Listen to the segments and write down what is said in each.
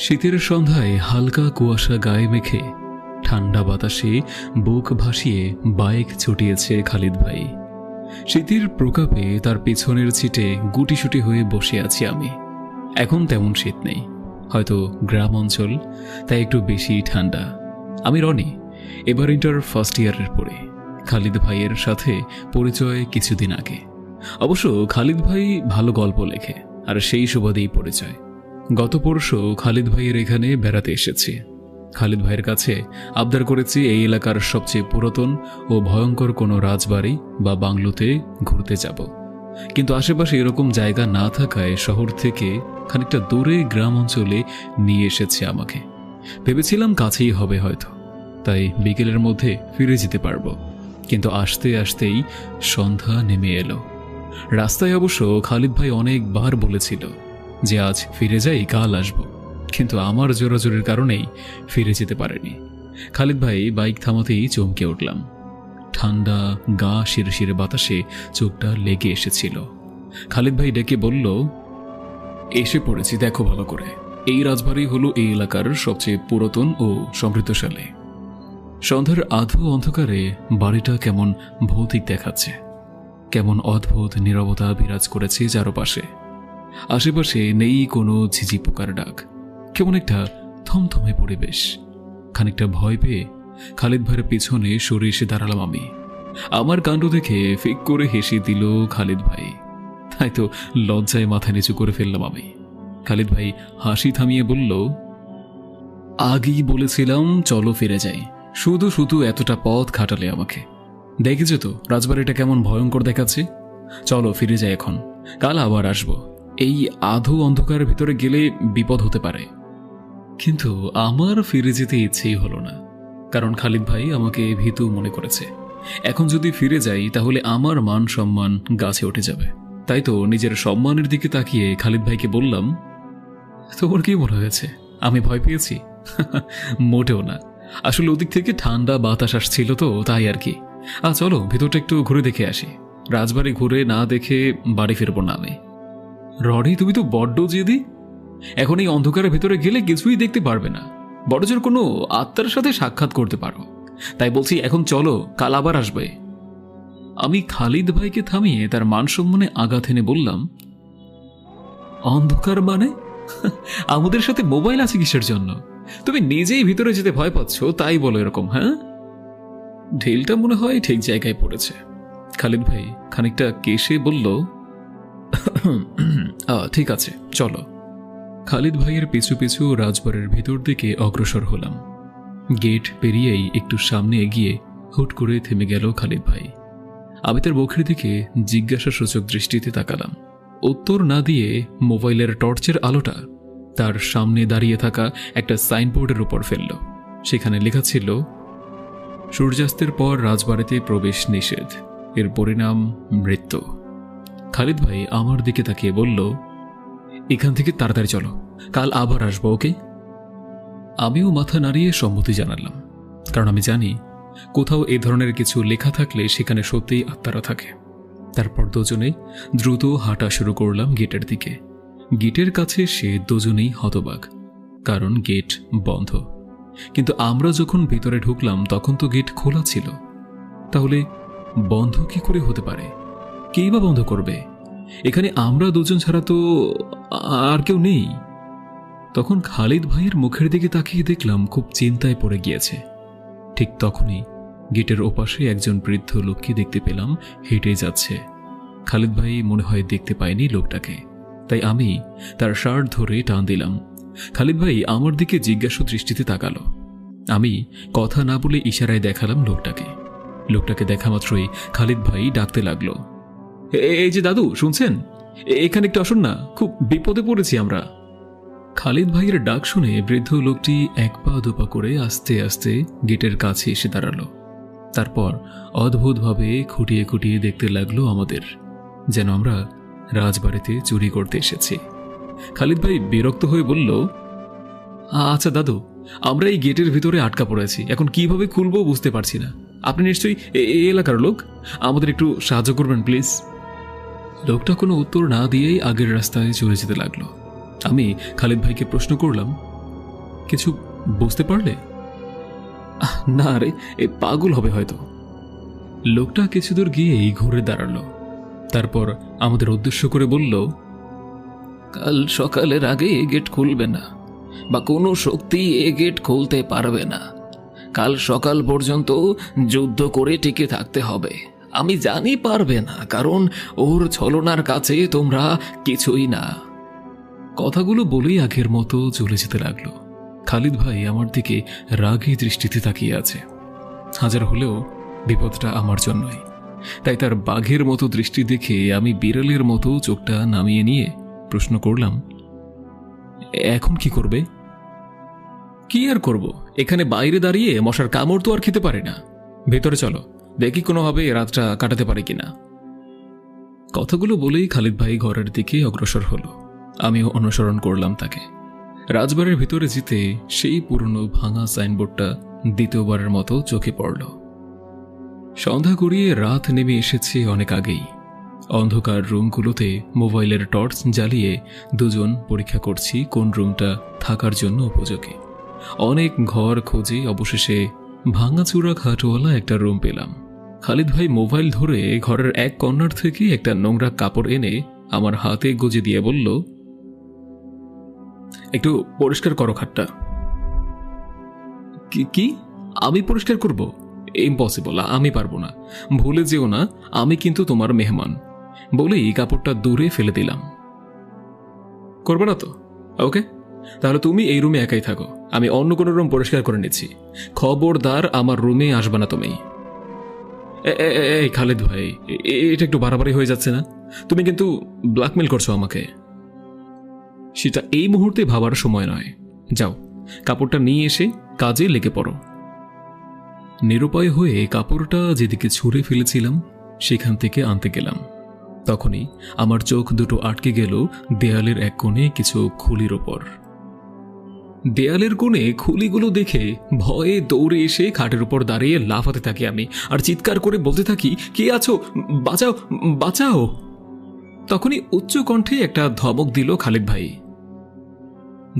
শীতের সন্ধ্যায় হালকা কুয়াশা গায়ে মেখে ঠান্ডা বাতাসে বুক ভাসিয়ে বাইক ছুটিয়েছে খালিদ ভাই। শীতের প্রকাপে তার পেছনের সিটে গুটিসুটি হয়ে বসে আছি আমি। এখন তেমন শীত নেই। হয়তো গ্রাম অঞ্চল, তাই একটু বেশি ঠান্ডা। আমি রনি, এবার ইন্টার ফার্স্ট ইয়ারের পড়ে খালিদ ভাইয়ের সাথে পরিচয় কিছুদিন আগে। অবশ্য খালিদ ভাই ভালো গল্প লেখে, আর সেই সুবাদেই পরিচয়। গত পরশু খালিদ ভাইয়ের এখানে বেড়াতে এসেছি। খালিদ ভাইয়ের কাছে আবদার করেছি এই এলাকার সবচেয়ে পুরাতন ও ভয়ঙ্কর কোনো রাজবাড়ি বা বাংলোতে ঘুরতে যাব। কিন্তু আশেপাশে এরকম জায়গা না থাকায় শহর থেকে খানিকটা দূরে গ্রাম অঞ্চলে নিয়ে এসেছে আমাকে। ভেবেছিলাম কাছেই হবে হয়তো, তাই বিকেলের মধ্যে ফিরে যেতে পারব। কিন্তু আসতে আসতেই সন্ধ্যা নেমে এলো। রাস্তায় অবশ্য খালিদ ভাই অনেকবার বলেছিল যে আজ ফিরে যাই, কাল আসব। কিন্তু আমার জোরাজোরের কারণেই ফিরে যেতে পারেনি। খালিদ ভাই বাইক থামাতেই চমকে উঠলাম। ঠান্ডা, গা শিরে শিরে বাতাসে চোখটা লেগে এসেছিল। খালিদ ভাই ডেকে বলল, এসে পড়েছি, দেখো ভালো করে। এই রাজবাড়ি হলো এই এলাকার সবচেয়ে পুরাতন ও সমৃদ্ধশালী। সন্ধ্যার আধো অন্ধকারে বাড়িটা কেমন ভৌতিক দেখাচ্ছে। কেমন অদ্ভুত নীরবতা বিরাজ করেছে চারপাশে। আশেপাশে নেই কোনো ঝিঝি পোকার ডাক, কেমন একটা থমথমে পরিবেশ খানিকটা ভয় পেয়ে খালিদ ভাইয়ের পিছনে সরে এসে দাঁড়ালাম আমি। আমার কাণ্ড দেখে ফিক করে হেসে দিল খালিদ ভাই। তাই তো লজ্জায় মাথা নিচু করে ফেললাম আমি। খালিদ ভাই হাসি থামিয়ে বলল, আগেই বলেছিলাম চলো ফিরে যাই। শুধু শুধু এতটা পথ খাটালে আমাকে। দেখেছ তো রাজবাড়িটা কেমন ভয়ঙ্কর দেখাচ্ছে? চলো ফিরে যাই এখন। কাল আবার আসব। এই আধো অন্ধকারের ভিতরে গেলে বিপদ হতে পারে। কিন্তু আমার ফিরে যেতে ইচ্ছেই হলো না, কারণ খালিদ ভাই আমাকে ভীতু মনে করেছে। এখন যদি ফিরে যাই, তাহলে আমার মান সম্মান গাছে উঠে যাবে। তাই তো নিজের সম্মানের দিকে তাকিয়ে খালিদ ভাইকে বললাম, তোমার কি মনে হয়েছে? আমি ভয় পেয়েছি? মোটেও না। আসলে ওদিক থেকে ঠান্ডা বাতাস আসছিল তো, তাই আর কি। আ, চলো, ভেতরটা একটু ঘুরে দেখে আসি। রাজবাড়ি ঘুরে না দেখে বাড়ি ফিরবো না আমি। রডি তুমি তো বড্ড জেদি। এখন এই অন্ধকারের ভেতরে গেলে কিছুই দেখতে পারবে না। বড়জোর কোনো আত্মার সাথে সাক্ষাৎ করতে পারো। তাই বলছি এখন চলো কাল আবার আসবে। আমি খালিদ ভাইকে থামিয়ে তার মান সম্মানে আঘাত এনে বললাম অন্ধকার মানে? আমাদের সাথে মোবাইল আছে কিসের জন্য? তুমি নিজেই ভিতরে যেতে ভয় পাচ্ছ তাই বলো এরকম হ্যাঁ? ঢিলটা মনে হয় ঠিক জায়গায় পড়েছে। খালিদ ভাই খানিকটা কেশে বলল "আ, ঠিক আছে, চলো। খালিদ ভাইয়ের পিছু পিছু রাজবাড়ির ভিতর দিকে অগ্রসর হলাম। গেট পেরিয়েই একটু সামনে এগিয়ে হুট করে থেমে গেল খালিদ ভাই। আমি তার মুখের দিকে জিজ্ঞাসা সূচক দৃষ্টিতে তাকালাম। উত্তর না দিয়ে মোবাইলের টর্চের আলোটা তার সামনে দাঁড়িয়ে থাকা একটা সাইনবোর্ডের উপর ফেলল। সেখানে লেখা ছিল, সূর্যাস্তের পর রাজবাড়িতে প্রবেশ নিষেধ। এর পরিণাম মৃত্যু। খালিদ ভাই আমার দিকে তাকিয়ে বলল, এখান থেকে তাড়াতাড়ি চলো, কাল আবার আসব, ওকে? আমিও মাথা নাড়িয়ে সম্মতি জানালাম, কারণ আমি জানি কোথাও এ ধরনের কিছু লেখা থাকলে সেখানে সত্যিই আত্মারা থাকে। তারপর দুজনে দ্রুত হাঁটা শুরু করলাম গেটের দিকে। গেটের কাছে সে দুজনেই হতবাক, কারণ গেট বন্ধ। কিন্তু আমরা যখন ভিতরে ঢুকলাম, তখন তো গেট খোলা ছিল। তাহলে বন্ধ কি করে হতে পারে? কেই বা বন্ধ করবে? এখানে আমরা দুজন ছাড়া তো আর কেউ নেই। তখন খালিদ ভাইয়ের মুখের দিকে তাকিয়ে দেখলাম খুব চিন্তায় পড়ে গিয়েছে। ঠিক তখনই গেটের ওপাশে একজন বৃদ্ধ লোককে দেখতে পেলাম, হেঁটে যাচ্ছে। খালিদ ভাই মনে হয় দেখতে পায়নি লোকটাকে। তাই আমি তার শার্ট ধরে টান দিলাম। খালিদ ভাই আমার দিকে জিজ্ঞাসু দৃষ্টিতে তাকালো। আমি কথা না বলে ইশারায় দেখালাম লোকটাকে। লোকটাকে দেখা মাত্রই খালিদ ভাই ডাকতে লাগল। "এ- এই যে দাদু, শুনছেন? এখানে একটু আসুন না, খুব বিপদে পড়েছি আমরা। খালিদ ভাইয়ের ডাক শুনে বৃদ্ধ লোকটি এক পা দুপা করে আস্তে আস্তে গেটের কাছে এসে দাঁড়াল। তারপর অদ্ভুতভাবে খুঁটিয়ে খুঁটিয়ে দেখতে লাগল আমাদের, যেন আমরা রাজবাড়িতে চুরি করতে এসেছি। খালিদ ভাই বিরক্ত হয়ে বলল আচ্ছা দাদু, আমরা এই গেটের ভিতরে আটকা পড়েছি, এখন কীভাবে খুলবো বুঝতে পারছি না। আপনি নিশ্চয়ই এই এলাকার লোক? আমাদের একটু সাহায্য করবেন, প্লিজ। লোকটা কোনো উত্তর না দিয়েই আগের রাস্তায় চলে যেতে লাগল। আমি খালিদ ভাইকে প্রশ্ন করলাম, কিছু বুঝতে পারলে? না রে, এ পাগল হবে হয়তো। লোকটা কিছু দূর গিয়েই ঘুরে দাঁড়াল। তারপর আমাদের উদ্দেশ্য করে বলল, কাল সকালের আগে এ গেট খুলবে না, বা কোনো শক্তি এ গেট খুলতে পারবে না। কাল সকাল পর্যন্ত যুদ্ধ করে টিকে থাকতে হবে। আমি জানি পারবে না, কারণ ওর ছলনার কাছে তোমরা কিছুই না। কথাগুলো বলেই আগের মতো চলে যেতে লাগল। খালিদ ভাই আমার দিকে রাগী দৃষ্টিতে তাকিয়ে আছে। হাজার হলেও বিপদটা আমার জন্যই। তাই তার বাঘের মতো দৃষ্টি দেখে আমি বিড়ালের মতো চোখটা নামিয়ে নিয়ে প্রশ্ন করলাম, এখন কি করবে? কি আর করব? এখানে বাইরে দাঁড়িয়ে মশার কামড় তো আর খেতে পারে না। ভেতরে চলো। দেখি কোনোভাবে এ রাতটা কাটাতে পারে কিনা। কথাগুলো বলেই খালিদ ভাই ঘরের দিকে অগ্রসর হলো। আমিও অনুসরণ করলাম তাকে। রাজবাড়ির ভিতরে যেতে সেই পুরনো ভাঙা সাইনবোর্ডটা দ্বিতীয়বারের মতো চোখে পড়ল। সন্ধ্যা গড়িয়ে রাত নেমে এসেছে অনেক আগেই। অন্ধকার রুমগুলোতে মোবাইলের টর্চ জ্বালিয়ে দুজন পরীক্ষা করছি কোন রুমটা থাকার জন্য উপযোগী। অনেক ঘর খোঁজে অবশেষে ভাঙাচুরা খাটওয়ালা একটা রুম পেলাম। খালিদ ভাই মোবাইল ধরে ঘরের এক কর্নার থেকে একটা নোংরা কাপড় এনে আমার হাতে গুজে দিয়ে বলল, একটু পরিষ্কার করো খাটটা। কি আমি পরিষ্কার করব? ইম্পসিবল আমি পারব না। ভুলে যেও না, আমি কিন্তু তোমার মেহমান। বলেই কাপড়টা দূরে ফেলে দিলাম। করবে না তো? ওকে? তাহলে তুমি এই রুমে একাই থাকো। আমি অন্য কোনো রুম পরিষ্কার করে নিচ্ছি। খবরদার আমার রুমে আসবে না তুমি। এই খালেদ ভাই এটা একটু বাড়াবাড়ি হয়ে যাচ্ছে না? তুমি কিন্তু ব্ল্যাকমেল করছ আমাকে। সেটা এই মুহূর্তে ভাবার সময় নয়। যাও, কাপড়টা নিয়ে এসে কাজে লেগে পড়ো। নিরুপায় হয়ে কাপড়টা যেদিকে ছুঁড়ে ফেলেছিলাম, সেখান থেকে আনতে গেলাম। তখনই আমার চোখ দুটো আটকে গেল দেয়ালের এক কোণে কিছু খুলির ওপর। দেয়ালের কোণে খুলিগুলো দেখে ভয়ে দৌড়ে এসে খাটের উপর দাঁড়িয়ে লাফাতে থাকি আমি। আর চিৎকার করে বলতে থাকি, কে আছো? বাঁচাও বাঁচাও! তখনই উচ্চ কণ্ঠে একটা ধমক দিল খালিদ ভাই।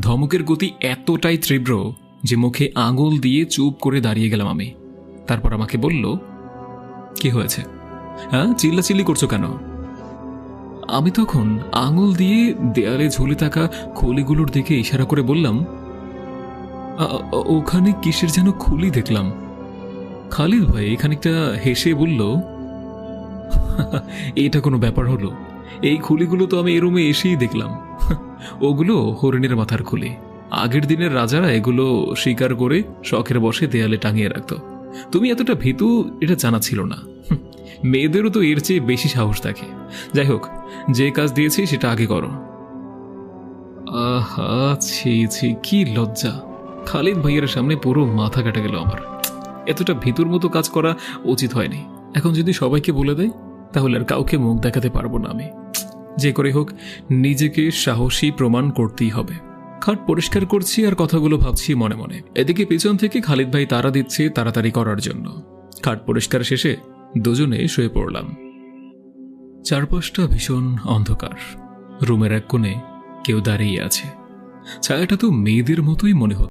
ধমকের গতি এতটাই তীব্র যে মুখে আঙুল দিয়ে চুপ করে দাঁড়িয়ে গেলাম আমি। তারপর আমাকে বলল, কি হয়েছে? হ্যাঁ চিল্লাচিল্লি করছ কেন? আমি তখন আঙুল দিয়ে দেয়ালে ঝুলে থাকা খুলিগুলোর দিকে ইশারা করে বললাম "আ- আ- ওখানে কিসের যেন খুলি দেখলাম। খালিদ ভাই খানিকটা হেসে বলল, এটা কোনো ব্যাপার হলো। এই খুলিগুলো তো আমি এ রুমে এসেই দেখলাম। ওগুলো হরিণের মাথার খুলি। আগের দিনের রাজারা এগুলো শিকার করে শখের বসে দেয়ালে টাঙিয়ে রাখতো। তুমি এতটা ভীতু, এটা জানা ছিল না। মেয়েদেরও তো এর চেয়ে বেশি সাহস থাকে। যাই হোক, যে কাজ দিয়েছি সেটা আগে করো। আহা, ছি ছি, কি লজ্জা। খালিদ ভাইয়ের সামনে পুরো মাথা কেটে গেল আমার। এতটা ভিতুর মতো কাজ করা উচিত হয়নি। এখন যদি সবাইকে বলে দেয়, তাহলে আর কাউকে মুখ দেখাতে পারব না আমি। যে করে হোক, নিজেকে সাহসী প্রমাণ করতেই হবে। খাট পরিষ্কার করছি আর কথাগুলো ভাবছি মনে মনে। এদিকে পিছন থেকে খালিদ ভাই তারা দিচ্ছে তাড়াতাড়ি করার জন্য। খাট পরিষ্কার শেষে দুজনে শুয়ে পড়লাম। চারপাশটা ভীষণ অন্ধকার। রুমের এক কোণে কেউ দাঁড়িয়ে আছে। ছায়াটা তো মেয়েদের মতোই মনে হতো